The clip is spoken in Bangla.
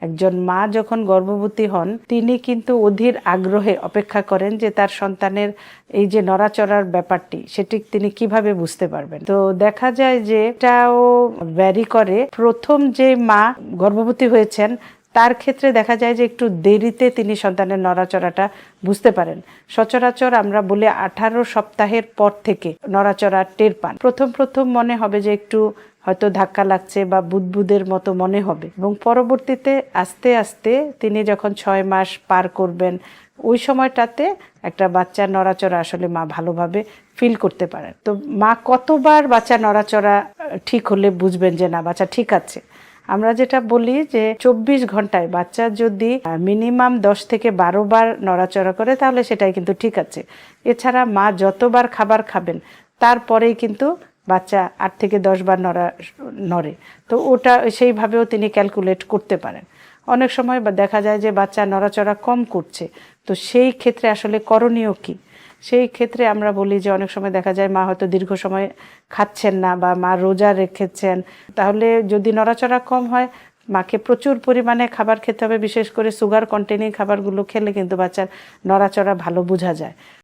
একজন মা যখন গর্ভবতী হন, তিনি কিন্তু অধীর আগ্রহে অপেক্ষা করেন যে তার সন্তানের এই যে নড়াচড়ার ব্যাপারটি, সেটি তিনি কীভাবে বুঝতে পারবেন। তো দেখা যায় যে এটাও ভ্যারি করে, প্রথম যে মা গর্ভবতী হয়েছেন তার ক্ষেত্রে দেখা যায় যে একটু দেরিতে তিনি সন্তানের নড়াচড়াটা বুঝতে পারেন। সচরাচর আমরা বলি আঠারো সপ্তাহের পর থেকে নড়াচড়া টের পান। প্রথম প্রথম মনে হবে যে একটু হয়তো ধাক্কা লাগছে বা বুদবুদের মতো মনে হবে। এবং পরবর্তীতে আস্তে আস্তে তিনি যখন ছয় মাস পার করবেন, ওই সময়টাতে একটা বাচ্চার নড়াচড়া আসলে মা ভালোভাবে ফিল করতে পারেন। তো মা কতবার বাচ্চা নড়াচড়া ঠিক হলে বুঝবেন যে না, বাচ্চা ঠিক আছে? আমরা যেটা বলি যে চব্বিশ ঘন্টায় বাচ্চা যদি মিনিমাম দশ থেকে বারো বার নড়াচড়া করে, তাহলে সেটাই কিন্তু ঠিক আছে। এছাড়া মা যতবার খাবার খাবেন, তারপরেই কিন্তু বাচ্চা আট থেকে দশ বার নড়া, নড়ে। তো ওটা সেইভাবেও তিনি ক্যালকুলেট করতে পারেন। অনেক সময় দেখা যায় যে বাচ্চা নড়াচড়া কম করছে। তো সেই ক্ষেত্রে আসলে করণীয় কী? সেই ক্ষেত্রে আমরা বলি যে অনেক সময় দেখা যায় মা হয়তো দীর্ঘ সময় খাচ্ছেন না বা মা রোজা রেখেছেন। তাহলে যদি নড়াচড়া কম হয়, মাকে প্রচুর পরিমাণে খাবার খেতে হবে। বিশেষ করে সুগার কন্টেনিং খাবারগুলো খেলে কিন্তু বাচ্চার নড়াচড়া ভালো বোঝা যায়।